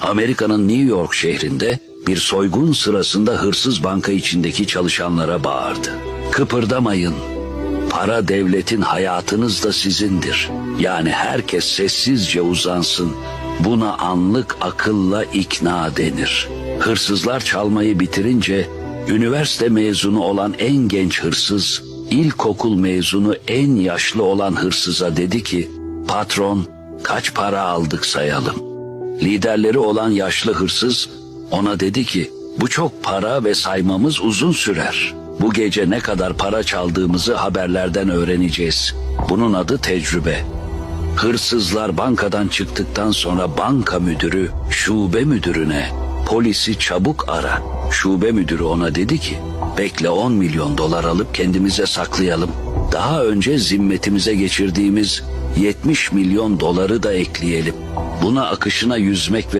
Amerika'nın New York şehrinde bir soygun sırasında hırsız banka içindeki çalışanlara bağırdı. Kıpırdamayın. Para devletin hayatınız da sizindir. Yani herkes sessizce uzansın. Buna anlık akılla ikna denir. Hırsızlar çalmayı bitirince üniversite mezunu olan en genç hırsız, ilkokul mezunu en yaşlı olan hırsıza dedi ki, patron kaç para aldık sayalım. Liderleri olan yaşlı hırsız ona dedi ki bu çok para ve saymamız uzun sürer. Bu gece ne kadar para çaldığımızı haberlerden öğreneceğiz. Bunun adı tecrübe. Hırsızlar bankadan çıktıktan sonra banka müdürü şube müdürüne polisi çabuk ara. Şube müdürü ona dedi ki bekle 10 milyon dolar alıp kendimize saklayalım. Daha önce zimmetimize geçirdiğimiz 70 milyon doları da ekleyelim. Buna akışına yüzmek ve